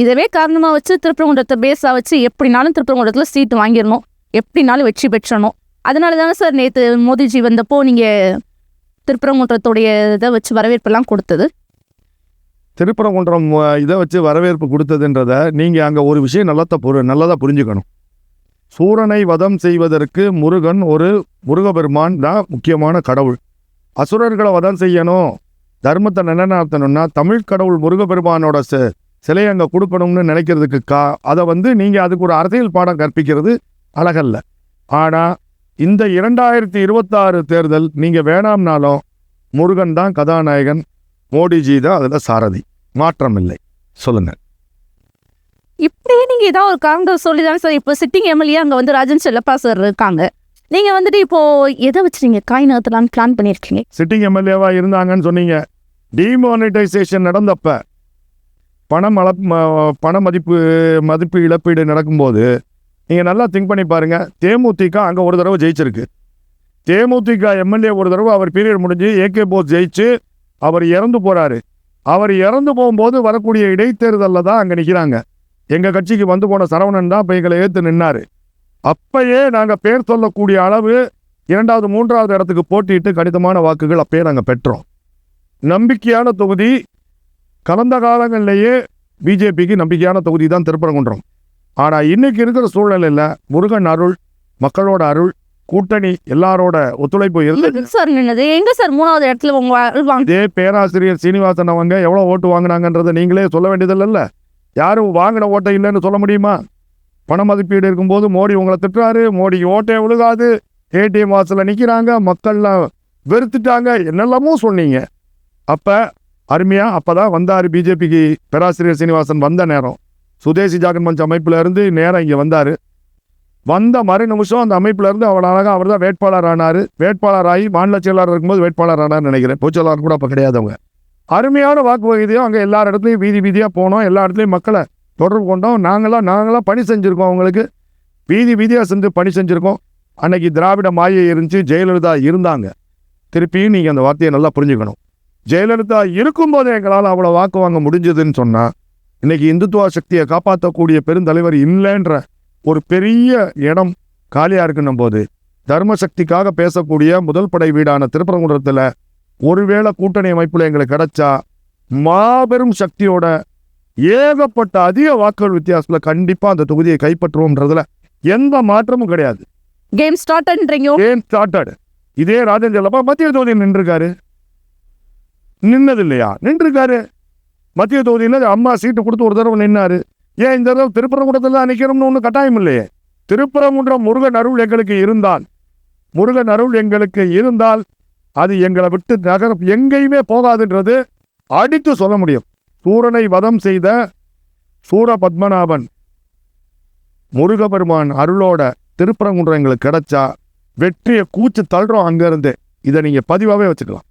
இதவே காரணமாக வச்சு திருப்பரங்குன்றத்தை பேஸாக வச்சு எப்படினாலும் திருப்பரங்குன்றத்தில் சீட்டு வாங்கிடணும். எப்படினாலும் வெற்றி பெற்றணும். அதனால தானே சார் நேற்று மோடிஜி வந்தப்போ நீங்கள் திருப்பரங்குன்றத்துடைய இதை வச்சு வரவேற்பெல்லாம் கொடுத்தது? திருப்பரங்குன்றம் இதை வச்சு வரவேற்பு கொடுத்ததுன்றதை நீங்கள் அங்கே ஒரு விஷயம் நல்லத புரி நல்லதாக புரிஞ்சுக்கணும். சூரனை வதம் செய்வதற்கு முருகன் ஒரு முருகபெருமான் தான் முக்கியமான கடவுள். அசுரர்களை வதம் செய்யணும். தர்மத்தை நிலைநாட்டணும்னா தமிழ் கடவுள் முருகபெருமானோட சிலையை அங்கே கொடுக்கணும்னு நினைக்கிறதுக்கு கா அதை வந்து நீங்கள் அதுக்கு ஒரு அரசியல் பாடம் கற்பிக்கிறது அழகல்ல. ஆனால் இந்த இரண்டாயிரத்தி இருபத்தாறு தேர்தல் நீங்கள் வேணாம்னாலும் முருகன் தான் கதாநாயகன் மோடிஜி தான் அதில் சாரதி. மாற்றம் இல்லை சொல்லுங்க. இப்படியே நீங்கள் ஏதாவது ஒரு காரணம் சொல்லி தானே சார் இப்போ சிட்டிங் எம்எல்ஏ அங்கே வந்து ராஜன் செல்லப்பா சார் இருக்காங்க. நீங்கள் வந்துட்டு இப்போ எதை வச்சு நீங்கள் காய் நகர்த்தலான்னு பிளான் பண்ணியிருக்கீங்க? சிட்டிங் எம்எல்ஏவா இருந்தாங்கன்னு சொன்னீங்க. டிமானிட்டைசேஷன் நடந்தப்ப பணம் அளப் பண மதிப்பு மதிப்பு இழப்பீடு நடக்கும்போது நீங்கள் நல்லா திங்க் பண்ணி பாருங்கள் தேமுதிக அங்கே ஒரு தடவை ஜெயிச்சிருக்கு. தேமுதிக எம்எல்ஏ ஒரு தடவை அவர் பீரியட் முடிஞ்சு ஏகே போஸ் ஜெயிச்சு அவர் இறந்து போகிறாரு அவர் இறந்து போகும்போது வரக்கூடிய இடைத்தேர்தலில் தான் அங்கே நிற்கிறாங்க எங்கள் கட்சிக்கு வந்து போன சரவணன் தான் இப்போ எங்களை ஏற்று நின்னாரு. அப்பயே நாங்கள் பேர் சொல்லக்கூடிய அளவு இரண்டாவது மூன்றாவது இடத்துக்கு போட்டியிட்டு கணிதமான வாக்குகள் அப்பயே நாங்கள் பெற்றோம். நம்பிக்கையான தொகுதி கடந்த காலங்களிலேயே பிஜேபிக்கு நம்பிக்கையான தொகுதி தான் திருப்பரங்குன்றம். ஆனால் இன்னைக்கு இருக்கிற சூழ்நிலையில் முருகன் அருள் மக்களோட அருள் கூட்டணி எல்லாரோட ஒத்துழைப்பு இருந்து சார் நின்னது? எங்க சார் மூணாவது இடத்துல உங்க இதே பேராசிரியர் சீனிவாசன் அவங்க எவ்வளோ ஓட்டு வாங்கினாங்கன்றதை நீங்களே சொல்ல வேண்டியதில்லைல்ல. யாரும் வாங்கின ஓட்டை இல்லைன்னு சொல்ல முடியுமா? பண மதிப்பீடு இருக்கும்போது மோடி உங்களை திட்டுறாரு மோடிக்கு ஓட்டே விழுகாது ஏடிஎம் வாசலில் நிற்கிறாங்க மக்கள்லாம் வெறுத்துட்டாங்க என்னெல்லாமோ சொன்னீங்க. அப்போ அருமையாக அப்போ தான் வந்தார் பிஜேபிக்கு பேராசிரியர் சீனிவாசன் வந்த நேரம். சுதேசி ஜாகன் மஞ்ச் அமைப்பிலேருந்து நேராக நேரம் இங்கே வந்தார். வந்த மறு நிமிஷம் அந்த அமைப்பிலேருந்து அவர் அழகாக அவர் தான் வேட்பாளர் ஆனார். வேட்பாளர் ஆகி மாநில செயலாளர் இருக்கும்போது வேட்பாளர் ஆனார்னு நினைக்கிறேன். பொதுச்செயலாளர் கூட அப்போ கிடையாதவங்க அருமையான வாக்கு அங்கே எல்லா இடத்துலையும் வீதி வீதியாக போனோம். எல்லா இடத்துலையும் மக்களை தொடர்பு கொண்டோம். நாங்களாம் நாங்களாம் பணி செஞ்சுருக்கோம் அவங்களுக்கு. வீதி வீதியாக செஞ்சு பணி செஞ்சுருக்கோம். அன்னைக்கு திராவிட மாயை இருந்துச்சு. ஜெயலலிதா இருந்தாங்க. திருப்பியும் நீங்கள் அந்த வார்த்தையை நல்லா புரிஞ்சுக்கணும். ஜெயலலிதா இருக்கும்போது எங்களால் அவ்வளோ வாக்கு வாங்க முடிஞ்சதுன்னு சொன்னால் இன்னைக்கு இந்துத்துவ சக்தியை காப்பாற்றக்கூடிய பெருந்தலைவர் இல்லைன்ற ஒரு பெரிய இடம் காலியாக இருக்குன்னும் போது தர்மசக்திக்காக பேசக்கூடிய முதல் படை வீடான திருப்பரங்குன்றத்தில் ஒருவேளை கூட்டணி அமைப்புல எங்களுக்கு கிடைச்சா மாபெரும் சக்தியோட ஏகப்பட்ட அதிக வாக்குகள் வித்தியாசத்துல கண்டிப்பா அந்த தொகுதியை கைப்பற்றுவோம்ன்றதுல எந்த மாற்றமும் கிடையாது. கேம் ஸ்டார்டட் இதே ராஜேந்திர மத்திய தொகுதியில் நின்றுருக்காரு. நின்னது இல்லையா நின்றுருக்காரு. மத்திய தொகுதியில் அம்மா சீட்டு கொடுத்து ஒரு தடவை நின்னாரு. ஏன் இந்த தடவை திருப்பரங்குன்றத்தில் தான் நிற்கணும்னு ஒன்றும் கட்டாயம் இல்லையே? திருப்பரங்குன்றம் முருகன் அருள் எங்களுக்கு இருந்தால் முருகன் அருள் எங்களுக்கு இருந்தால் அது எங்களை விட்டு நகர எங்கேயுமே போகாதுன்றது அடித்து சொல்ல முடியும். சூரனை வதம் செய்த சூர பத்மநாபன் முருகபெருமான் அருளோட திருப்பரங்குன்றம் எங்களுக்கு கிடைச்சா வெற்றியை கூச்சு தள்ளுறோம் அங்கேருந்து. இதை நீங்கள் பதிவாகவே வச்சுக்கலாம்.